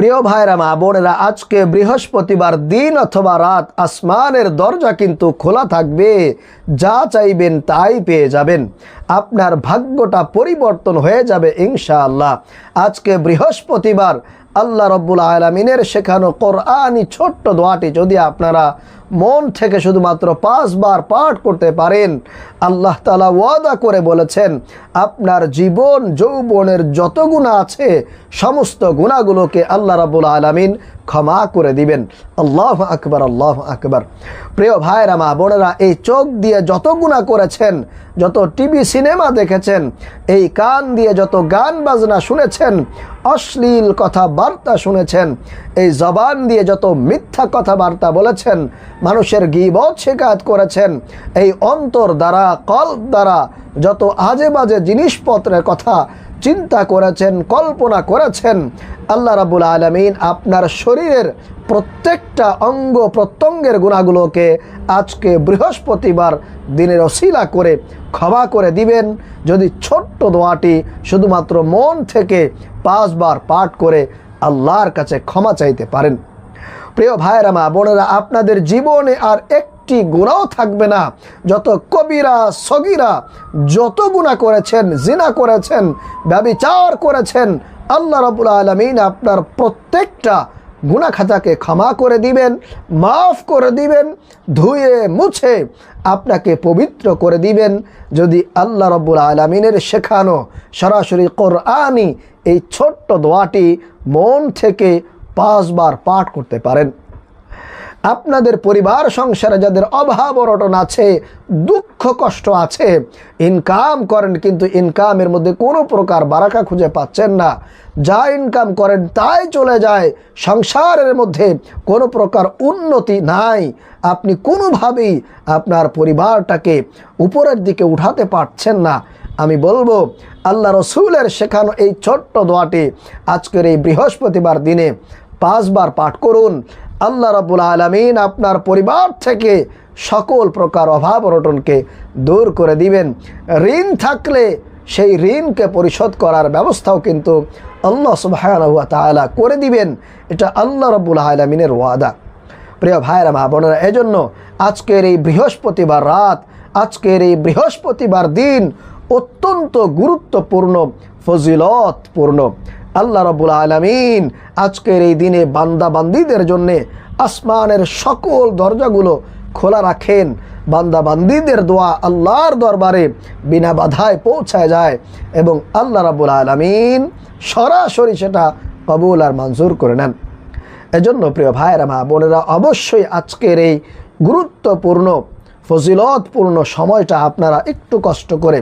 প্রিয় ভাইরা, মা বোনেরা, আজকে বৃহস্পতিবার দিন অথবা রাত আসমানের দরজা কিন্তু খোলা থাকবে। যা চাইবেন তাই পেয়ে যাবেন। আপনার ভাগ্যটা পরিবর্তন হয়ে যাবে ইনশাআল্লাহ। আজকে বৃহস্পতিবার আল্লাহ রব্বুল আলমিনের শেখানো কোরআনই ছোট্ট দোয়াটি যদি আপনারা মন থেকে শুধুমাত্র পাঁচবার পাঠ করতে পারেন। আল্লাহ তালা ওয়াদা করে বলেছেন, আপনার জীবন, যৌবনের যত গুণা আছে, সমস্ত গুণাগুলোকে আল্লাহ রাবুল আলমিন ক্ষমা করে দিবেন। আল্লাহ আকবর আল্লাহ আকবর। প্রিয় ভাইরা মা বোনেরা, এই চোখ দিয়ে যত গুণা করেছেন, যত টিভি, সিনেমা দেখেছেন, এই কান দিয়ে যত গান বাজনা শুনেছেন, অশ্লীল কথাবার্তা শুনেছেন, এই জবান দিয়ে যত মিথ্যা কথাবার্তা বলেছেন মানুষের গিবত শেখায়ত করেছেন। এই অন্তর দ্বারা, কল্প দ্বারা যত আজে বাজে জিনিসপত্রের কথা চিন্তা করেছেন, কল্পনা করেছেন, আল্লাহ রাবুল আলমিন আপনার শরীরের প্রত্যেকটা অঙ্গ প্রত্যঙ্গের গুণাগুলোকে আজকে বৃহস্পতিবার দিনের অশিলা করে, ক্ষমা করে দিবেন। যদি ছোট্ট দোয়াটি শুধুমাত্র মন থেকে পাঁচবার পাঠ করে আল্লাহর কাছে ক্ষমা চাইতে পারেন। প্রিয় ভাইরা মা বোনেরা, আপনাদের জীবনে আর একটি গুণাও থাকবে না। যত কবিরা, সগিরা যত গুণা করেছেন, জিনা করেছেন, ব্যবিচার করেছেন, আল্লাহ রবুল আলমিন আপনার প্রত্যেকটা গুণা খাতাকে ক্ষমা করে দিবেন, মাফ করে দিবেন, ধুয়ে মুছে আপনাকে পবিত্র করে দিবেন। যদি আল্লাহ রব্বুল আলমিনের শেখানো সরাসরি কোরআনই এই ছোট্ট দোয়াটি মন থেকে পাঁচবার পাঠ করতে পারেন। আপনাদের পরিবার, সংসারে যাদের অভাব অরটন আছে, দুঃখ কষ্ট আছে, ইনকাম করেন কিন্তু ইনকামের মধ্যে কোনো প্রকার বারাকা খুঁজে পাচ্ছেন না। যা ইনকাম করেন তাই চলে যায়। সংসারের মধ্যে কোনো প্রকার উন্নতি নাই। আপনি কোনোভাবেই আপনার পরিবারটাকে উপরের দিকে উঠাতে পারছেন না। আমি বলব, আল্লাহ রসুলের শেখানো এই ছোট্ট দোয়াটি আজকের এই বৃহস্পতিবার দিনে পাঁচবার পাঠ করুন। আল্লাহ রাবুল আলমিন আপনার পরিবার থেকে সকল প্রকার অভাব অনটনকে দূর করে দিবেন। ঋণ থাকলে সেই ঋণকে পরিশোধ করার ব্যবস্থাও কিন্তু আল্লাহ সুবাহ করে দিবেন। এটা আল্লাহ রবুল আলমিনের ওয়াদা। প্রিয় ভাইরা মা বোনেরা, এজন্য আজকের এই বৃহস্পতিবার রাত, আজকের এই বৃহস্পতিবার দিন অত্যন্ত গুরুত্বপূর্ণ, ফজিলতপূর্ণ। আল্লাহ রবুল আলমিন আজকের এই দিনে বান্দাবান্দিদের জন্যে আসমানের সকল দরজাগুলো খোলা রাখেন। বান্দাবান্দিদের দোয়া আল্লাহর দরবারে বিনা বাধায় পৌঁছায় যায় এবং আল্লাহ রাবুল আলমিন সরাসরি সেটা কবুল আর মঞ্জুর করে নেন। এজন্য প্রিয় ভাইয়েরা, মা বোনেরা, অবশ্যই আজকের এই গুরুত্বপূর্ণ ফজিলতপূর্ণ সময়টা আপনারা একটু কষ্ট করে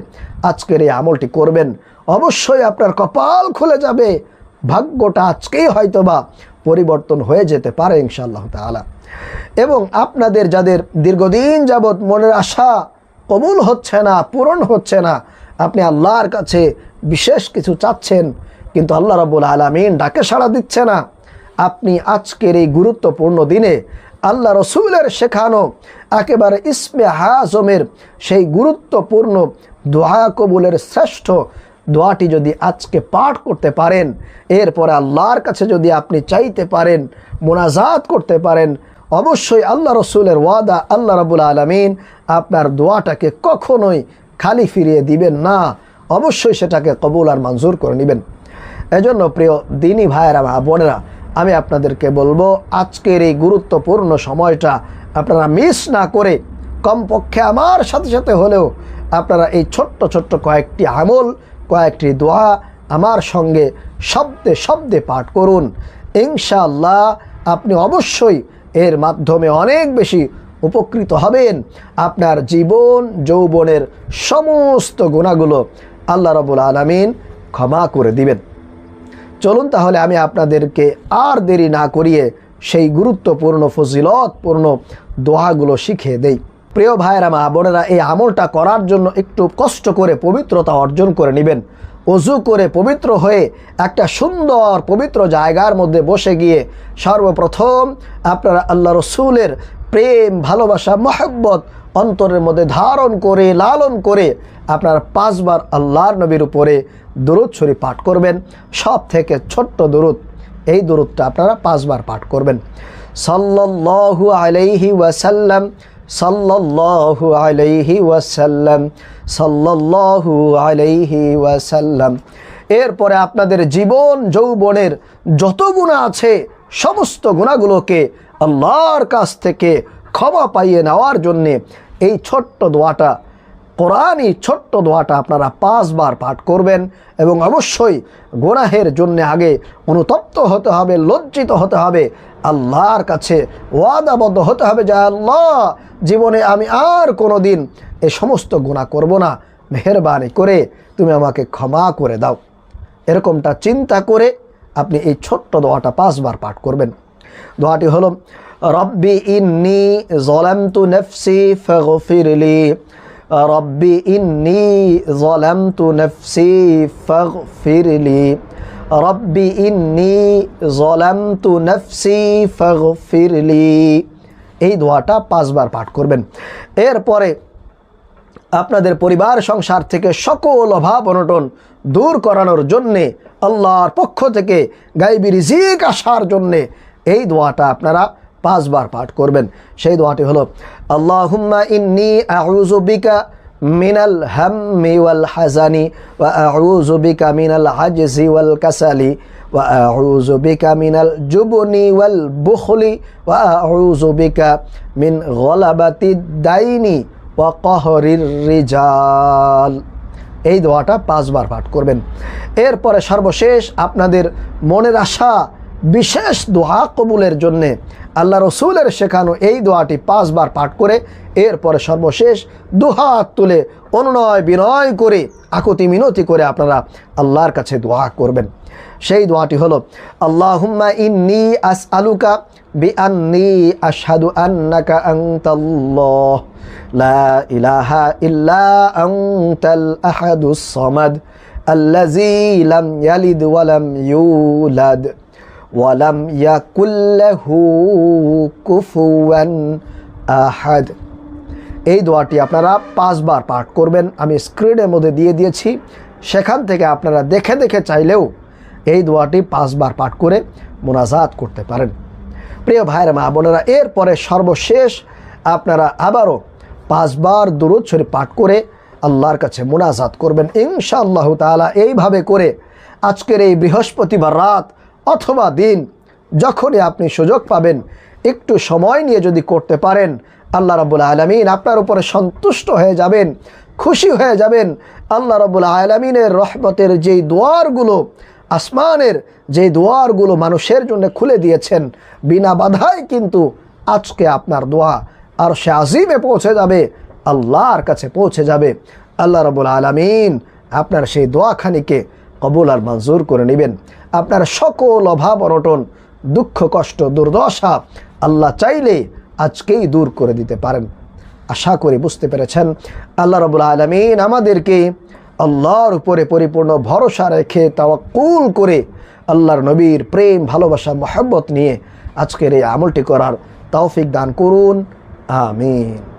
আজকের এই আমলটি করবেন। অবশ্যই আপনার কপাল খুলে যাবে। ভাগ্যটা আজকেই হয়তোবা পরিবর্তন হয়ে যেতে পারে ইনশাআল্লাহ তালা এবং আপনাদের যাদের দীর্ঘদিন যাবৎ মনের আশা কবুল হচ্ছে না, পূরণ হচ্ছে না, আপনি আল্লাহর কাছে বিশেষ কিছু চাচ্ছেন, কিন্তু আল্লাহ রবুল আলমিন ডাকে সাড়া দিচ্ছে না। আপনি আজকের এই গুরুত্বপূর্ণ দিনে আল্লাহ রসুলের শেখানো একেবারে ইসমে হাজমের সেই গুরুত্বপূর্ণ দোয়া কবুলের শ্রেষ্ঠ দোয়াটি যদি আজকে পাঠ করতে পারেন, এরপরে আল্লাহর কাছে যদি আপনি চাইতে পারেন, মোনাজাত করতে পারেন, অবশ্যই আল্লাহ রসুলের ওয়াদা, আল্লাহ রাবুল আলমিন আপনার দোয়াটাকে কখনোই খালি ফিরিয়ে দিবেন না। অবশ্যই সেটাকে কবুল আর মঞ্জুর করে নেবেন। এজন্য প্রিয় দিনী ভাইয়েরা, মা বোনেরা আমি আপনাদেরকে বলব, আজকের এই গুরুত্বপূর্ণ সময়টা আপনারা মিস না করে কমপক্ষে আমার সাথে সাথে হলেও আপনারা এই ছোট্ট ছোট্ট কয়েকটি আমল, কয়েকটি দোয়া আমার সঙ্গে শব্দে শব্দে পাঠ করুন। ইনশাআল্লাহ আপনি অবশ্যই এর মাধ্যমে অনেক বেশি উপকৃত হবেন। আপনার জীবন, যৌবনের সমস্ত গুণাগুলো আল্লাহ রবুল আলমিন ক্ষমা করে দিবেন। চলুন তাহলে আমি আপনাদেরকে আর দেরি না করিয়ে সেই গুরুত্বপূর্ণ ফজিলতপূর্ণ দোহাগুলো শিখিয়ে দেই। প্রিয় ভাইয়েরা, মা বোনেরা, এই আমলটা করার জন্য একটু কষ্ট করে পবিত্রতা অর্জন করে নেবেন। অজু করে পবিত্র হয়ে একটা সুন্দর পবিত্র জায়গার মধ্যে বসে গিয়ে সর্বপ্রথম আপনারা আল্লাহ রসুলের প্রেম, ভালোবাসা, মহব্বত অন্তরের মধ্যে ধারণ করে, লালন করে আপনার পাঁচবার আল্লাহর নবীর উপরে দরুদ ছড়ি পাঠ করবেন। সব থেকে ছোট্ট দরুদ, এই দূরত্বটা আপনারা পাঁচবার পাঠ করবেন। সাল্লাল্লাহু আলাইহি ওয়াসাল্লাম, সাল্লাল্লাহু আলাইহি ওয়াসাল্লাম, সাল্লাল্লাহু আলাইহি ওয়াসাল্লাম। এরপরে আপনাদের জীবন, যৌবনের যত গুণা আছে, সমস্ত গুণাগুলোকে আল্লাহর কাছ থেকে ক্ষমা পাইয়ে নেওয়ার জন্যে এই ছোট্ট দোয়াটা, কোরআনই ছোট্ট দোয়াটা আপনারা পাঁচবার পাঠ করবেন এবং অবশ্যই গোনাহের জন্যে আগে অনুতপ্ত হতে হবে, লজ্জিত হতে হবে, আল্লাহর কাছে ওয়াদাবদ্ধ হতে হবে যে, আল্লাহ, জীবনে আমি আর কোনো দিন এ সমস্ত গুণা করব না। মেহরবানি করে তুমি আমাকে ক্ষমা করে দাও। এরকমটা চিন্তা করে আপনি এই ছোট্ট দোয়াটা পাঁচবার পাঠ করবেন। দোয়াটি হলো, রব্বি ইন্নি জলামতু নফসি ফাগফিরলি। রব্বি ইন্নি জলামতু নফসি ফাগফিরলি। রব্বি ইন্নি জলামতু নফসি ফাগফিরলি। এই দোয়াটা পাঁচবার পাঠ করবেন। এরপরে আপনাদের পরিবার, সংসার থেকে সকল অভাব অনটন দূর করানোর জন্যে, আল্লাহর পক্ষ থেকে গাইবি রিজিক আসার জন্যে এই দোয়াটা আপনারা পাঁচবার পাঠ করবেন। সেই দোয়াটি হলো, আল্লাহুম্মা ইন্নি আউযুবিকা মিনাল হাম্মি ওয়াল হাজানি ওয়া আউযুবিকা মিনাল আজজি ওয়াল কাসালি ওয়া আউযু বিকা মিনাল জুবনি ওয়াল বুখলি ওয়া আউযুবিকা মিন গলাবাতি দাইনি ওয়া কহরির রিজাল। এই দোয়াটা পাঁচবার পাঠ করবেন। এরপরে সর্বশেষ আপনাদের মনের আশা বিশেষ দোয়া কবুলের জন্যে আল্লাহ রসুলের শেখানো এই দোয়াটি পাঁচবার পাঠ করে এরপরে সর্বশেষ দুহাত তুলে অনুনয় বিনয় করে আকুতি মিনতি করে আপনারা আল্লাহর কাছে দোয়া করবেন। সেই দোয়াটি হলো, আল্লাহুম্মা ইন্নি আস আলুকা বি আন্নি আশহাদু আন্নাকা আনতাল্লাহ। লা ইলাহা ইল্লা আনতাল আহাদুস সামাদ। আল্লাযী লাম ইয়ালিদ ওয়া লাম ইউলাদ। ওয়ালাম ইয়াকুল্লাহু কুফুয়ান আহাদ। এই দোয়াটি আপনারা পাঁচবার পাঠ করবেন। আমি স্ক্রিনের মধ্যে দিয়ে দিয়েছি। সেখান থেকে আপনারা দেখে দেখে চাইলেও এই দোয়াটি পাঁচবার পাঠ করে মোনাজাত করতে পারেন। প্রিয় ভাইয়ের মা বোনেরা, এরপরে সর্বশেষ আপনারা আবারও পাঁচবার দুরুদ শরীফ পাঠ করে আল্লাহর কাছে মোনাজাত করবেন। ইনশাআল্লাহ তাআলা এইভাবে করে আজকের এই বৃহস্পতিবার রাত অথবা দিন, যখনই আপনি সুযোগ পাবেন, একটু সময় নিয়ে যদি করতে পারেন, আল্লাহ রাবুল আলমিন আপনার উপরে সন্তুষ্ট হয়ে যাবেন, খুশি হয়ে যাবেন। আল্লাহ রাবুল আলমিনের রহমতের যেই দোয়ারগুলো, আসমানের যে দোয়ারগুলো মানুষের জন্য খুলে দিয়েছেন, বিনা বাধায় কিন্তু আজকে আপনার দোয়া আর সে আজিমে পৌঁছে যাবে, আল্লাহর কাছে পৌঁছে যাবে। আল্লাহ রবুল আলমিন আপনার সেই দোয়াখানিকে কবুল আর মঞ্জুর করে নেবেন। আপনার সকল অভাব, অনটন, দুঃখ, কষ্ট, দুর্দশা আল্লাহ চাইলে আজকেই দূর করে দিতে পারেন। আশা করি বুঝতে পেরেছেন। আল্লাহ রবুল আলমিন আমাদেরকে আল্লাহর উপরে পরিপূর্ণ ভরসা রেখে তাওয়াক্কুল করে আল্লাহর নবীর প্রেম, ভালোবাসা, মহব্বত নিয়ে আজকের এই আমলটি করার তৌফিক দান করুন। আমিন।